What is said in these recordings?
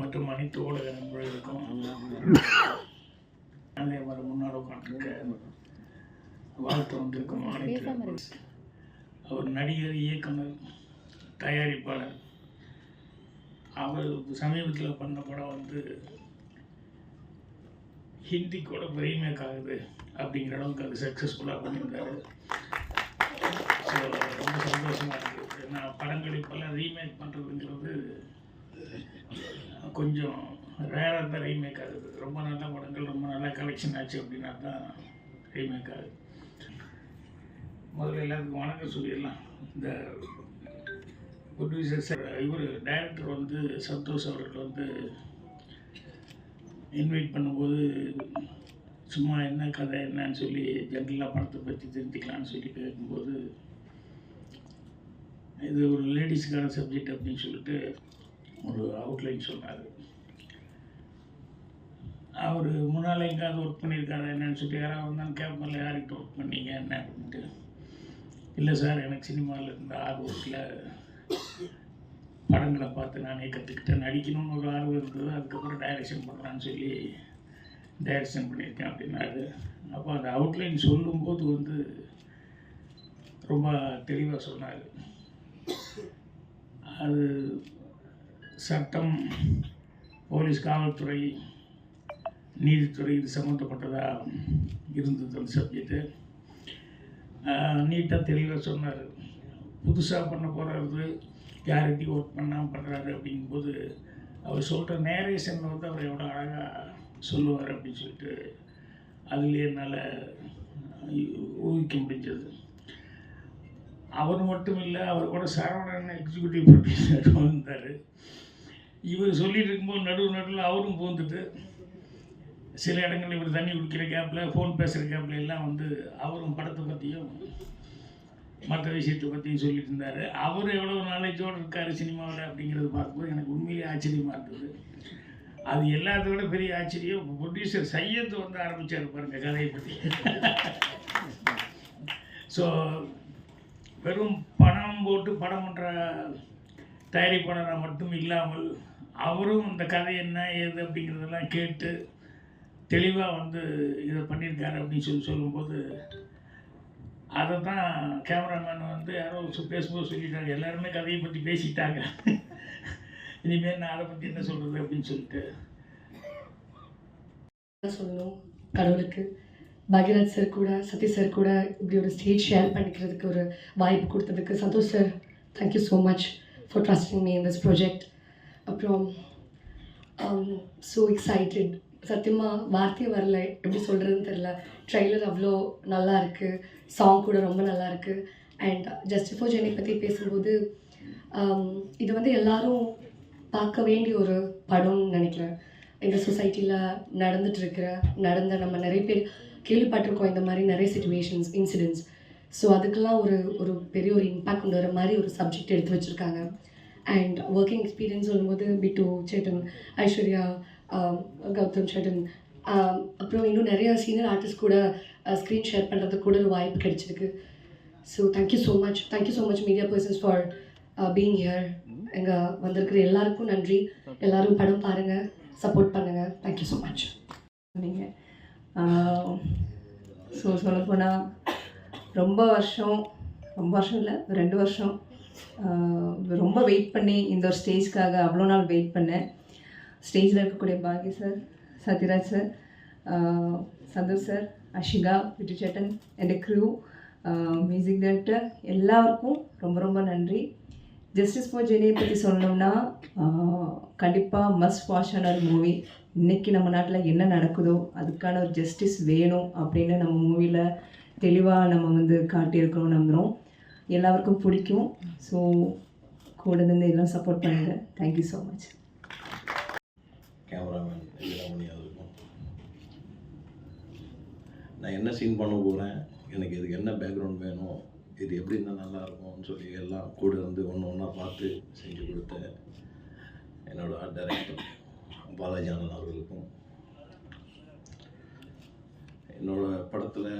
மற்றும் அனைத்து ஊடக நண்பர்களுக்கும் அதே மாதிரி முன்னால் உட்காந்துருக்க வாழ்த்து வந்திருக்கும் அனைத்து அவர் நடிகர் இயக்குனர் தயாரிப்பாளர். அவர் சமீபத்தில் பண்ண படம் வந்து ஹிந்தி கூட ரீமேக் ஆகுது அப்படிங்கிற அளவுக்கு அது சக்ஸஸ்ஃபுல்லாக பண்ணியிருந்தாரு. ஸோ ரொம்ப சந்தோஷமாக இருக்குது படங்கள் இப்போல்லாம் ரீமேக் பண்ணுறதுங்கிறது கொஞ்சம் ரேராக தான் ரீமேக் ஆகுது. ரொம்ப நல்ல படங்கள் ரொம்ப நல்ல கலெக்ஷன் ஆச்சு அப்படின்னா தான் ரீமேக் ஆகுது. முதல்ல எல்லாத்துக்கும் வணக்கம் சொல்லிடலாம். இந்த ப்ரொடியூசர் சார் இவர் டைரக்டர் வந்து சந்தோஷ் அவர்கள் வந்து இன்வைட் பண்ணும்போது சும்மா என்ன கதை என்னன்னு சொல்லி ஜென்ரலாக படத்தை பற்றி தெரிஞ்சுக்கலான்னு சொல்லி கேட்கும்போது இது ஒரு லேடிஸுக்கான சப்ஜெக்ட் அப்படின்னு சொல்லிட்டு ஒரு அவுட்லைன் சொன்னார் அவர் முன்னால் எங்கேயாவது ஒர்க் பண்ணியிருக்காரு என்னன்னு சொல்லிட்டு யாராவது வந்தாலும் கேட்பதில்ல யார்கிட்ட ஒர்க் பண்ணீங்க என்ன? அப்படின்ட்டு. இல்லை சார் எனக்கு சினிமாவில் இருந்த ஆர்வத்தில் படங்களை பார்த்து நானே கற்றுக்கிட்டேன் நடிக்கணும்னு ஒரு ஆர்வம் இருந்தது. அதுக்கப்புறம் டைரக்ஷன் பண்ணலான்னு சொல்லி டைரக்ஷன் பண்ணியிருக்கேன் அப்படின்னாரு. அப்போ அந்த அவுட்லைன் சொல்லும்போது வந்து ரொம்ப தெளிவாக சொன்னார். அது சட்டம் போலீஸ் காவல்துறை நீதித்துறை இது சம்மந்தப்பட்டதாக இருந்தது அந்த சப்ஜெக்டு நீட்டாக தெளிவாக சொன்னார். புதுசாக பண்ண போகிறது யார்கிட்டையும் ஒர்க் பண்ணாமல் பண்ணுறாரு அப்படிங்கும்போது அவர் சொல்கிற நேரேஷன் வந்து அவர் எவ்வளோ அழகாக சொல்லுவார் அப்படின்னு சொல்லிட்டு அதுலேயே என்னால் ஊகிக்க முடிஞ்சது. அவர் மட்டும் இல்லை அவர் கூட சரவணன் எக்ஸிக்யூட்டிவ் ப்ரொடியூசர் வந்தார். இவர் சொல்லிட்டு இருக்கும்போது நடுவு நடுவில் அவரும் பூந்துட்டு சில இடங்களில் இவர் தண்ணி குடிக்கிற கேப்பில் ஃபோன் பேசுகிற கேப்பில் எல்லாம் வந்து அவரும் படத்தை பற்றியும் மற்ற விஷயத்தை பற்றியும் சொல்லிட்டு இருந்தார். அவர் எவ்வளோ நாலேஜோடு இருக்கார் சினிமாவில் அப்படிங்கிறது பார்க்கும்போது எனக்கு உண்மையிலே ஆச்சரியமாக இருந்தது. அது எல்லாத்தை விட பெரிய ஆச்சரியம் ப்ரொடியூசர் சையத் வந்து ஆரம்பித்தார் பாருங்க கதையை பற்றி ஸோ வெறும் பணம் போட்டு படம் பண்ணுற தயாரிப்பாளராக மட்டும் இல்லாமல் அவரும் இந்த கதை என்ன ஏது அப்படிங்கிறதெல்லாம் கேட்டு தெளிவாக வந்து இதை பண்ணியிருக்காரு அப்படின்னு சொல்லி சொல்லும்போது அதை தான் கேமராமேன் வந்து யாரோ பேசும்போது சொல்லிட்டாங்க. எல்லாருமே கதையை பற்றி பேசிட்டாங்க. இனிமேல் நான் அதை பற்றி என்ன சொல்கிறது அப்படின்னு சொல்லிட்டு. சொல்லணும் கடவுளுக்கு? பாக்யராஜ் சார் கூட சதீஷ் சார் கூட இப்படி ஒரு ஸ்டேஜ் ஷேர் பண்ணிக்கிறதுக்கு ஒரு வாய்ப்பு கொடுத்ததுக்கு Santhosh sir thank you so much for trusting me in this project அப்புறம் um, ஸோ எக்ஸைட்டட் சத்தியமாக வார்த்தையே வரல எப்படி சொல்கிறதுன்னு தெரில ட்ரெய்லர் அவ்வளோ நல்லா இருக்குது சாங் கூட ரொம்ப நல்லா இருக்குது அண்ட் ஜஸ்ட் ஃபோர் ஜெனி பற்றி பேசும்போது um, இது வந்து எல்லாரும் பார்க்க வேண்டிய ஒரு படம்னு நினைக்கிறேன். இந்த சொசைட்டியில் நடந்துட்டு இருக்கிற நடந்த நம்ம நிறைய பேர் கேள்விப்பட்டிருக்கோம் இந்த மாதிரி நிறைய சுச்சுவேஷன்ஸ் இன்சிடென்ட்ஸ் ஸோ அதுக்கெல்லாம் ஒரு ஒரு பெரிய ஒரு இம்பாக்ட் கொண்டு வர மாதிரி ஒரு சப்ஜெக்ட் எடுத்து வச்சுருக்காங்க. அண்ட் ஒர்க்கிங் எக்ஸ்பீரியன்ஸ் சொல்லும்போது பிட்டு சேட்டன் ஐஸ்வர்யா கௌதம் சேட்டன் அப்புறம் இன்னும் நிறைய சீனியர் ஆர்டிஸ்ட் கூட ஸ்க்ரீன் ஷேர் பண்ணுறதுக்கு கூட ஒரு வாய்ப்பு கிடைச்சிருக்கு. So thank you so much thank you so much media persons for being here எங்கள் வந்திருக்கிற எல்லாருக்கும் நன்றி. எல்லாரும் படம் பாருங்கள் சப்போர்ட் பண்ணுங்கள் தேங்க்யூ ஸோ மச் நீங்கள் ஸோ சொல்லப்போனால் ரொம்ப வருஷம் ரொம்ப வருஷம் இல்லை ரெண்டு வருஷம் ரொம்ப வெயிட் பண்ணி இந்த ஒரு ஸ்டேஜ்க்காக அவ்வளோ நாள் வெயிட் பண்ணேன். ஸ்டேஜில் இருக்கக்கூடிய Baagi sir Sathyaraj sir Santhosh sir Ashika விட்டுச்சேட்டன் என் க்ரூ மியூசிக் டைரக்டர் எல்லாருக்கும் ரொம்ப ரொம்ப நன்றி. ஜஸ்டிஸ் ஃபோர் ஜெனியை பற்றி சொல்லணும்னா கண்டிப்பாக மஸ்ட் வாஷ் ஆன ஒரு மூவி இன்றைக்கி நம்ம நாட்டில் என்ன நடக்குதோ அதுக்கான ஒரு ஜஸ்டிஸ் வேணும் அப்படின்னு நம்ம மூவியில் தெளிவாக நம்ம வந்து காட்டியிருக்கிறோம் நம்புகிறோம் எல்லாருக்கும் பிடிக்கும். ஸோ கூட இருந்து எல்லாம் சப்போர்ட் பண்ணுங்கள் தேங்க்யூ ஸோ மச் கேமராமேன் நான் என்ன சீன் பண்ண போகிறேன் எனக்கு இதுக்கு என்ன பேக்ரவுண்ட் வேணும்? இது எப்படி இருந்தால் நல்லாயிருக்கும்னு சொல்லி எல்லாம் கூட இருந்து ஒன்று ஒன்றா பார்த்து செஞ்சு கொடுத்த என்னோட ஆர்ட் டைரக்டர் பாலாஜி ஆனந்த் அவர்களுக்கும். என்னோட படத்தில்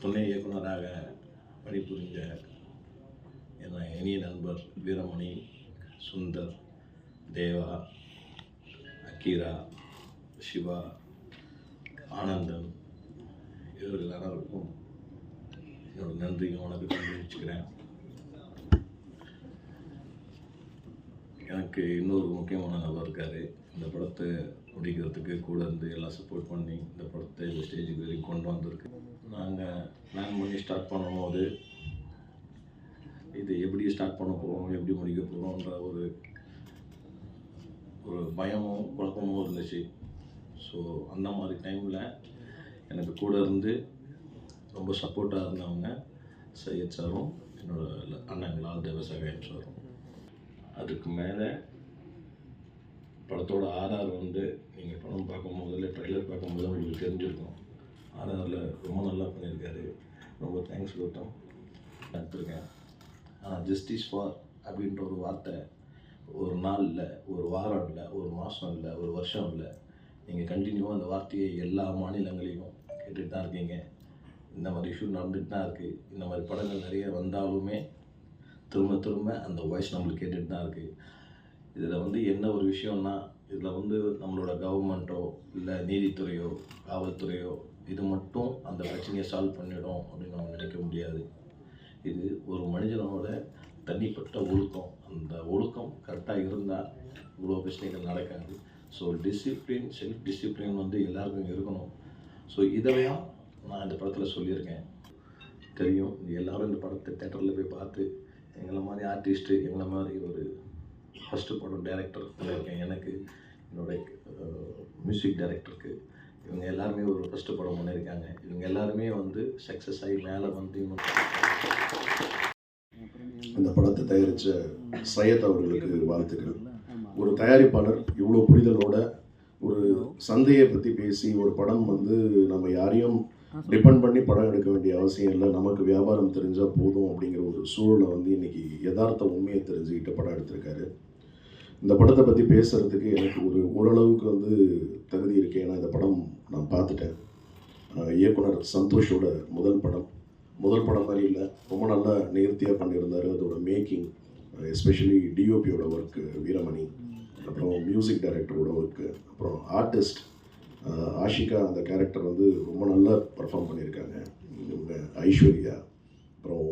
துணை இயக்குனராக பணிபுரிஞ்ச என் இனிய நண்பர் வீரமணி சுந்தர் தேவா அக்கீரா சிவா ஆனந்தன் இவர்கள் அனைவருக்கும் என்னோட நன்றியும் வணக்கம் தெரிவிச்சுக்கிறேன். எனக்கு இன்னொரு முக்கியமான நபர் இருக்கார். இந்த படத்தை முடிக்கிறதுக்கு கூட இருந்து எல்லாம் சப்போர்ட் பண்ணி இந்த படத்தை இந்த ஸ்டேஜுக்கு வரைக்கும் கொண்டு வந்திருக்கு. நாங்கள் பிளான் பண்ணி ஸ்டார்ட் பண்ணும்போது இது எப்படி ஸ்டார்ட் பண்ண போகிறோம் எப்படி முடிக்க போகிறோன்ற ஒரு ஒரு பயமும் குழப்பமும் இருந்துச்சு. ஸோ அந்த மாதிரி டைமில் எனக்கு கூட இருந்து ரொம்ப சப்போர்ட்டாக இருந்தவங்க சையத் சாரும் என்னோட அண்ணன் லால் தேவசகாயம் சாரும். அதுக்கு மேலே படத்தோட ஆதார் வந்து நீங்கள் படம் பார்க்கும்போது இல்லை ட்ரைலர் பார்க்கும்போது உங்களுக்கு தெரிஞ்சிருக்கும். ஆதாரில் ரொம்ப நல்லா பண்ணியிருக்காரு. ரொம்ப தேங்க்ஸ் கௌதம். எடுத்திருக்கேன் ஆனால் ஜஸ்டிஸ் ஃபார் அப்படின்ற ஒரு வார்த்தை ஒரு நாள் இல்லை ஒரு வாரம் இல்லை ஒரு மாதம் இல்லை ஒரு வருஷம் இல்லை. நீங்கள் கண்டினியூவாக அந்த வார்த்தையை எல்லா மாநிலங்களையும் கேட்டுகிட்டு தான் இருக்கீங்க. இந்த மாதிரி இஷ்யூ நடந்துட்டு தான் இருக்குது இந்த மாதிரி படங்கள் நிறைய வந்தாலுமே திரும்ப திரும்ப அந்த வாய்ஸ் நம்மளுக்கு கேட்டுட்டு தான் இருக்குது இதில் வந்து என்ன ஒரு விஷயம்னா இதில் வந்து நம்மளோட கவர்மெண்ட்டோ இல்லை நீதித்துறையோ காவல்துறையோ இது மட்டும் அந்த பிரச்சனையை சால்வ் பண்ணிடும் அப்படின்னு நம்ம நினைக்க முடியாது. இது ஒரு மனிதனோட தனிப்பட்ட ஒழுக்கம். அந்த ஒழுக்கம் கரெக்டாக இருந்தால் இவ்வளோ பிரச்சனைகள் நடக்காது. ஸோ டிசிப்ளின் செல்ஃப் டிசிப்ளின் வந்து எல்லாருக்கும் இருக்கணும். ஸோ இதையும் நான் இந்த படத்தில் சொல்லியிருக்கேன். தெரியும். எல்லாரும் இந்த படத்தை தேட்டரில் போய் பார்த்து எங்களை மாதிரி ஆர்டிஸ்ட்டு எங்களை மாதிரி ஒரு ஃபஸ்ட்டு படம் டைரக்டர் இருக்கேன் எனக்கு என்னுடைய மியூசிக் டைரக்டருக்கு இவங்க எல்லாருமே ஒரு ஃபஸ்ட்டு படம் பண்ணியிருக்காங்க. இவங்க எல்லாருமே வந்து சக்ஸஸ் ஆகி மேலே வந்து இன்னும் அந்த படத்தை தயாரித்த சையத் அவர்களுக்கு வாழ்த்துக்கள். ஒரு தயாரிப்பாளர் இவ்வளோ புரிதலோட ஒரு சந்தையை பற்றி பேசி ஒரு படம் வந்து நம்ம யாரையும் டிபெண்ட் பண்ணி படம் எடுக்க வேண்டிய அவசியம் இல்லை. நமக்கு வியாபாரம் தெரிஞ்சால் போதும் அப்படிங்கிற ஒரு சூழலை வந்து இன்னைக்கு யதார்த்த உண்மையை தெரிஞ்சுக்கிட்டு படம் எடுத்திருக்காரு. இந்த படத்தை பற்றி பேசுகிறதுக்கு எனக்கு ஒரு ஓரளவுக்கு வந்து தகுதி இருக்கு. ஏன்னா இந்த படம் நான் பார்த்துட்டேன். இயக்குனர் சந்தோஷோட முதல் படம். முதல் படம் மாதிரி இல்லை. ரொம்ப நல்லா நேர்த்தியாக பண்ணியிருந்தார். அதோட மேக்கிங் எஸ்பெஷலி டிஓபியோட ஒர்க்கு வீரமணி. அப்புறம் மியூசிக் டைரக்டரோட ஒர்க்கு அப்புறம் ஆர்டிஸ்ட் ஆஷிகா அந்த கேரக்டர் வந்து ரொம்ப நல்லா பர்ஃபார்ம் பண்ணியிருக்காங்க. ஐஸ்வர்யா அப்புறம்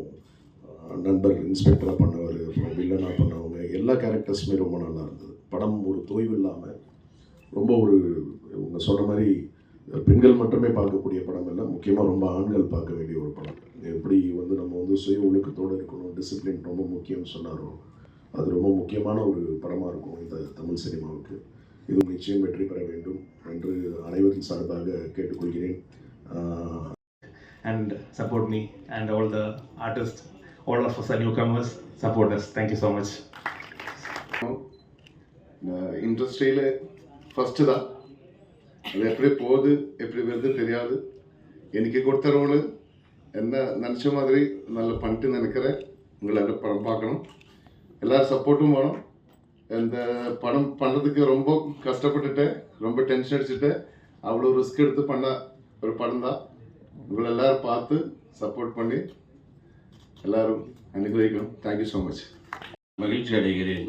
நண்பர் இன்ஸ்பெக்டராக பண்ணவர் அப்புறம் வில்லனாக பண்ணவங்க எல்லா கேரக்டர்ஸுமே ரொம்ப நல்லா இருந்தது. படம் ஒரு தொய்வு இல்லாமல் ரொம்ப ஒரு இவங்க சொன்ன மாதிரி பெண்கள் மட்டுமே பார்க்கக்கூடிய படம் இல்லை முக்கியமாக ரொம்ப ஆண்கள் பார்க்க வேண்டிய ஒரு படம். எப்படி வந்து நம்ம வந்து சுய ஒழுக்கத்தோடு இருக்கணும் டிசிப்ளின் ரொம்ப முக்கியம்னு சொன்னாரோ அது ரொம்ப முக்கியமான ஒரு படமாக இருக்கும் இந்த தமிழ் சினிமாவுக்கு. இது நிச்சயம் வெற்றி பெற வேண்டும் என்று அனைவரின் சார்பாக கேட்டுக்கொள்கிறேன். support me and all the artists, all of us are newcomers, support us. Thank you so much. இண்டஸ்ட்ரியில் ஃபஸ்ட்டு தான் அது எப்படி போகுது எப்படி வருது தெரியாது. எனக்கு கொடுத்த ரோலு என்ன நினச்ச மாதிரி நல்லா பண்ணிட்டு நினைக்கிறேன். உங்களை எல்லாம் படம் பார்க்கணும். எல்லாரும் சப்போர்ட்டும் வேணும். இந்த படம் பண்ணுறதுக்கு ரொம்ப கஷ்டப்பட்டுட்டேன் ரொம்ப டென்ஷன் அடிச்சுட்டேன் அவ்வளோ ரிஸ்க் எடுத்து பண்ண ஒரு படம் தான். உங்களை எல்லாரும் பார்த்து சப்போர்ட் பண்ணி எல்லாரும் அனுகிரகிக்கணும். தேங்க்யூ ஸோ மச் மகிழ்ச்சி அடைகிறேன்.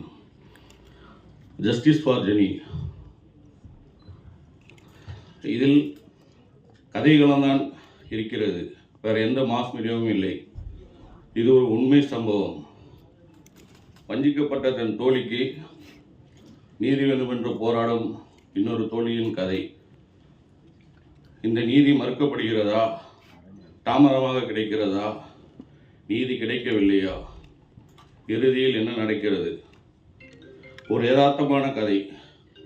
ஜஸ்டிஸ் ஃபார் ஜெனி இதில் கதைகளம்தான் இருக்கிறது. வேறு எந்த மாஸ் மீடியாவும் இல்லை. இது ஒரு உண்மை சம்பவம். வஞ்சிக்கப்பட்ட தன் தோழிக்கு நீதி வேண்டுமென்று போராடும் இன்னொரு தோழியின் கதை. இந்த நீதி மறுக்கப்படுகிறதா? தாமதமாக கிடைக்கிறதா? நீதி கிடைக்கவில்லையா? இறுதியில் என்ன நடக்கிறது? ஒரு யதார்த்தமான கதை.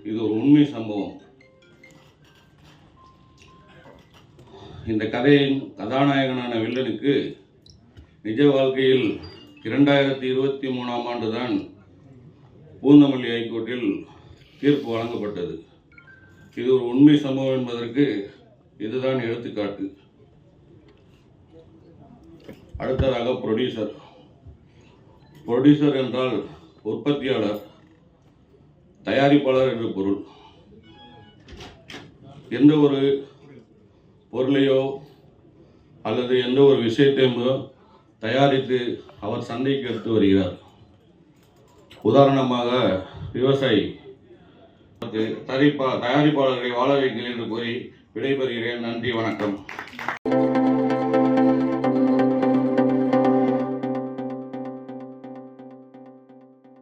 இது ஒரு உண்மை சம்பவம். இந்த கதையின் கதாநாயகனான வில்லனுக்கு நிஜ வாழ்க்கையில் இரண்டாயிரத்தி இருபத்தி மூணாம் ஆண்டு தான் பூந்தமல்லி ஹைகோர்ட்டில் தீர்ப்பு வழங்கப்பட்டது. இது ஒரு உண்மை சம்பவம் என்பதற்கு இதுதான் எடுத்துக்காட்டு. அடுத்ததாக ப்ரொடியூசர் ப்ரொடியூசர் என்றால் உற்பத்தியாளர் தயாரிப்பாளர் என்று பொருள். எந்த ஒரு பொருளையோ அல்லது எந்த ஒரு விஷயத்தையுமோ தயாரித்து அவர் சந்தைக்கு எடுத்து வருகிறார். உதாரணமாக விவசாயி. தயாரிப்பா தயாரிப்பாளர்களை வாழ வைங்கள் என்று கூறி விடைபெறுகிறேன். நன்றி வணக்கம்.